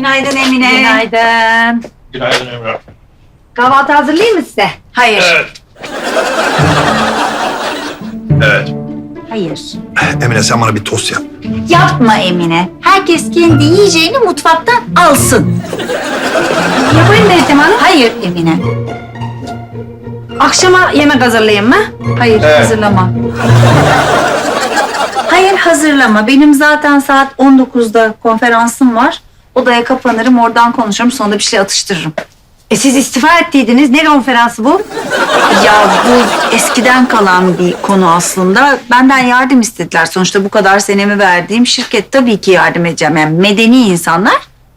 Günaydın Emine. Günaydın. Günaydın Emrah. Kahvaltı hazırlayayım mı size? Hayır. Evet. Evet. Hayır. Emine sen bana bir tost yap. Yapma Emine. Herkes kendi yiyeceğini mutfaktan alsın. Yapayım Meltem Hanım. Hayır Emine. Akşama yemek hazırlayayım mı? Hayır Evet. hazırlama. Hayır hazırlama. Benim zaten saat 19'da konferansım var. Odaya kapanırım oradan konuşurum sonra bir şey atıştırırım. E siz istifa ettiydiniz. Ne konferansı bu? Ya bu eskiden kalan bir konu aslında. Benden yardım istediler. Sonuçta bu kadar senemi verdiğim şirket tabii ki yardım edeceğim. Yani medeni insanlar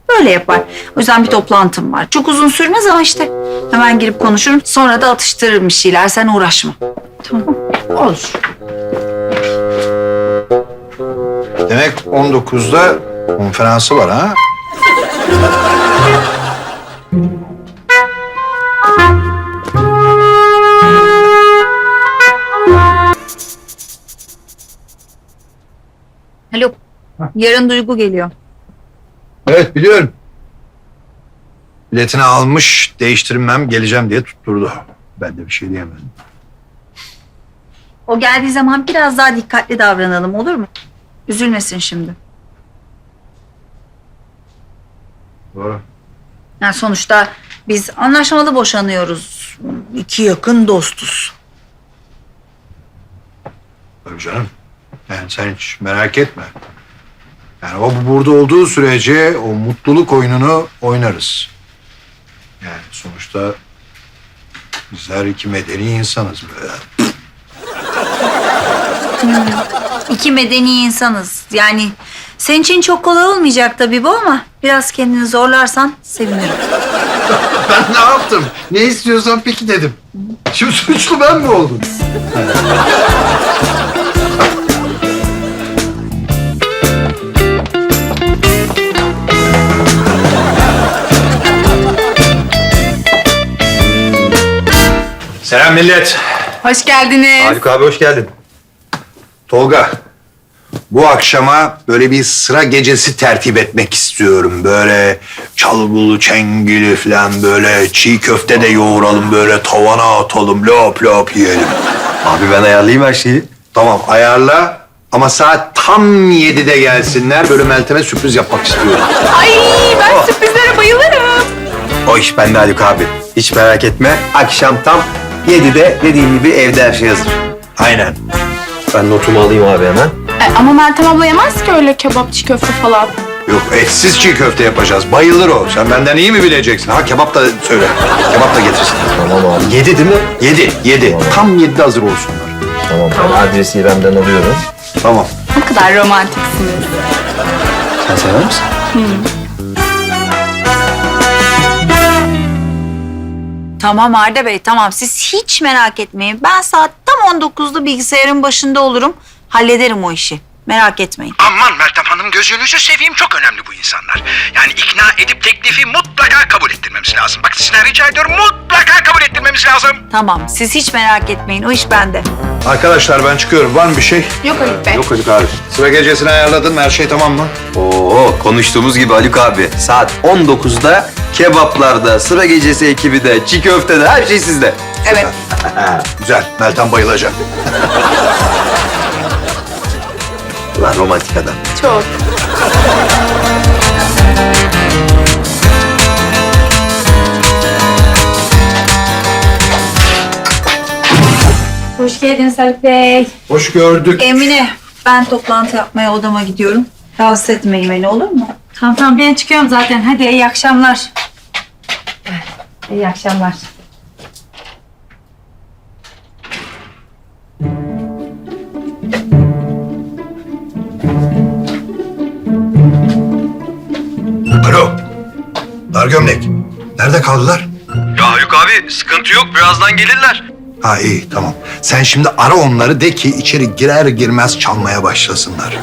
böyle yapar. O yüzden bir toplantım var. Çok uzun sürmez ama işte hemen girip konuşurum. Sonra da atıştırırım bir şeyler. Sen uğraşma. Olur. Demek 19'da konferansı var ha? Alo. Yarın Duygu geliyor. Evet biliyorum. Biletini almış, değiştirmem, geleceğim diye tutturdu. Ben de bir şey diyemedim. O geldiği zaman biraz daha dikkatli davranalım olur mu? Üzülmesin şimdi. Doğru. Yani sonuçta biz anlaşmalı boşanıyoruz. İki yakın dostuz. Tabii canım. Yani sen hiç merak etme. Yani o burada olduğu sürece o mutluluk oyununu oynarız. Yani sonuçta bizler iki medeni insanız böyle. İki medeni insanız. Yani senin için çok kolay olmayacak tabii bu ama biraz kendini zorlarsan sevinirim. Ben ne yaptım? Ne istiyorsan peki dedim. Şimdi suçlu ben mi oldum? Selam millet. Hoş geldiniz. Haluk abi hoş geldin. Tolga, bu akşama böyle bir sıra gecesi tertip etmek istiyorum. Böyle çalgılı, çengili falan böyle çiğ köfte de yoğuralım böyle tavana atalım, lop lop yiyelim. Abi ben ayarlayayım her şeyi. Tamam ayarla ama saat tam 7'de gelsinler. Böyle Meltem'e sürpriz yapmak istiyorum. Ay ben sürprizlere bayılırım. O iş bende Haluk abi. Hiç merak etme. Akşam tam 7'de dediğim gibi evde her şey hazır. Aynen. Ben notumu alayım abi hemen. E, ama Meltem abla yemez ki öyle kebapçı köfte falan. Yok etsiz çiğ köfte yapacağız. Bayılır o. Sen benden iyi mi bileceksin? Ha kebap da söyle. Kebap da getirsin. Tamam abi. 7 değil mi? 7, 7. Tam 7'de hazır olsunlar. Tamam. Ben adresi İrem'den alıyorum. Tamam. Ne kadar romantiksiniz. Sen sever misin? Tamam Arda Bey tamam siz hiç merak etmeyin. Ben saat tam 19'da bilgisayarın başında olurum. Hallederim o işi. Merak etmeyin. Aman Meltem Hanım gözünüzü seveyim çok önemli bu insanlar. Yani ikna edip teklifi mutlaka kabul ettirmemiz lazım. Bak sizden rica ediyorum mutlaka kabul ettirmemiz lazım. Tamam siz hiç merak etmeyin o iş bende. Arkadaşlar ben çıkıyorum. Var mı bir şey? Yok Haluk Bey. Yok Haluk abi. Sıra gecesini ayarladın mı? Her şey tamam mı? Oo konuştuğumuz gibi Haluk abi. Saat 19'da kebaplarda, sıra gecesi ekibi de, çiğ köftede her şey sizde. Evet. Güzel. Meltem bayılacak. Ulan romantik adam. Çok. Hoş geldiniz Haluk Bey. Hoş gördük. Emine ben toplantı yapmaya odama gidiyorum. Rahatsız etmeyin beni olur mu? Tamam tamam ben çıkıyorum zaten. Hadi iyi akşamlar. İyi akşamlar. Dar gömlek. Nerede kaldılar? Ya Haluk abi sıkıntı yok. Birazdan gelirler. Ha iyi tamam. Sen şimdi ara onları de ki içeri girer girmez çalmaya başlasınlar.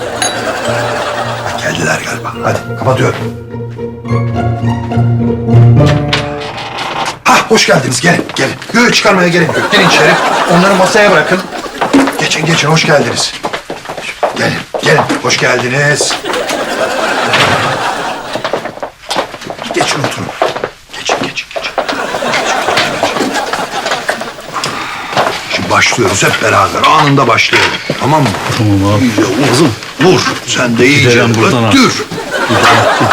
Ha, geldiler galiba. Hadi kapatıyorum. Ha hoş geldiniz. Gelin gelin. Göğü çıkarmaya gerek yok. Gelin içeri. Onları masaya bırakın. Geçin geçin hoş geldiniz. Gelin gelin. Hoş geldiniz. Oturun. Geçin, geçin, geçin. Şimdi başlıyoruz hep beraber. Anında başlayalım. Tamam mı? Tamam abi. İyice vur. Vur. Sen de iyice Gidelim buradan abi. öttür. Gidelim.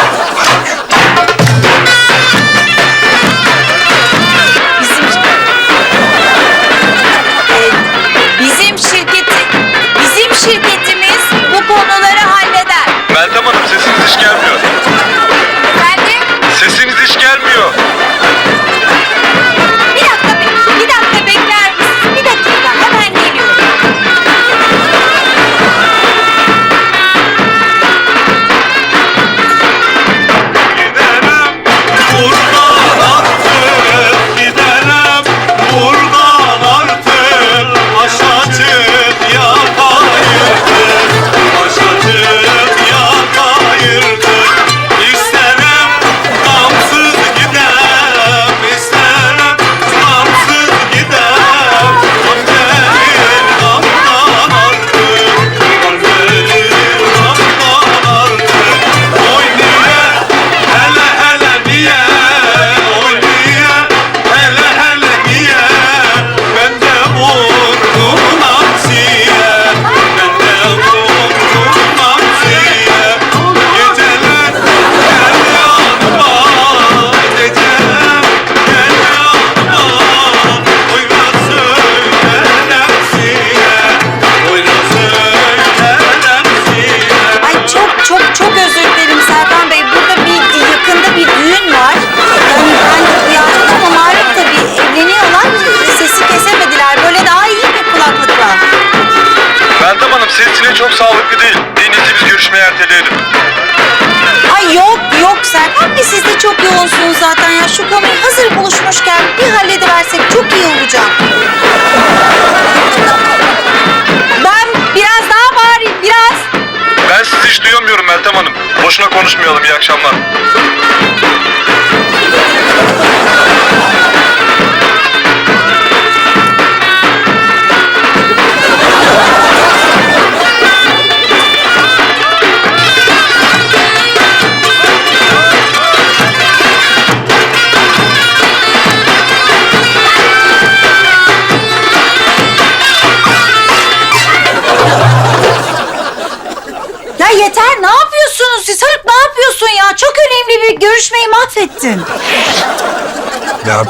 Boşuna konuşmayalım. İyi akşamlar. Mahvettin. Ya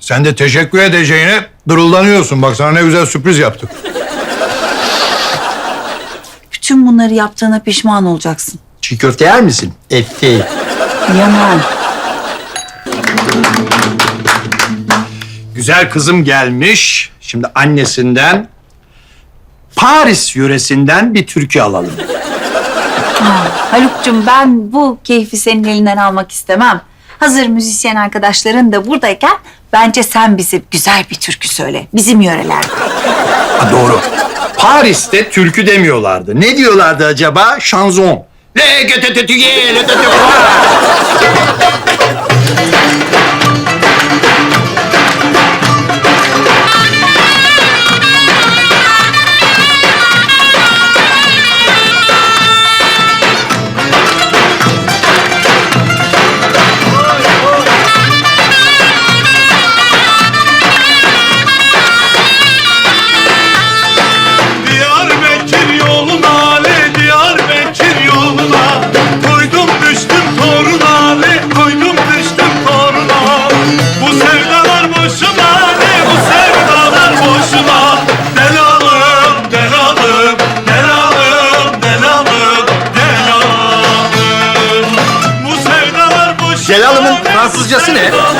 sen de teşekkür edeceğine dırıldanıyorsun. Bak sana ne güzel sürpriz yaptık. Bütün bunları yaptığına pişman olacaksın. Çiğ köfte yer misin? Değil. Yaman. Güzel kızım gelmiş. Şimdi annesinden Paris yöresinden bir türkü alalım. Haluk'cum ben bu keyfi senin elinden almak istemem. Hazır müzisyen arkadaşların da buradayken bence sen bize güzel bir türkü söyle. Bizim yörelerde. Ha, doğru. Paris'te türkü demiyorlardı. Ne diyorlardı acaba? Şanzon. Le just an it.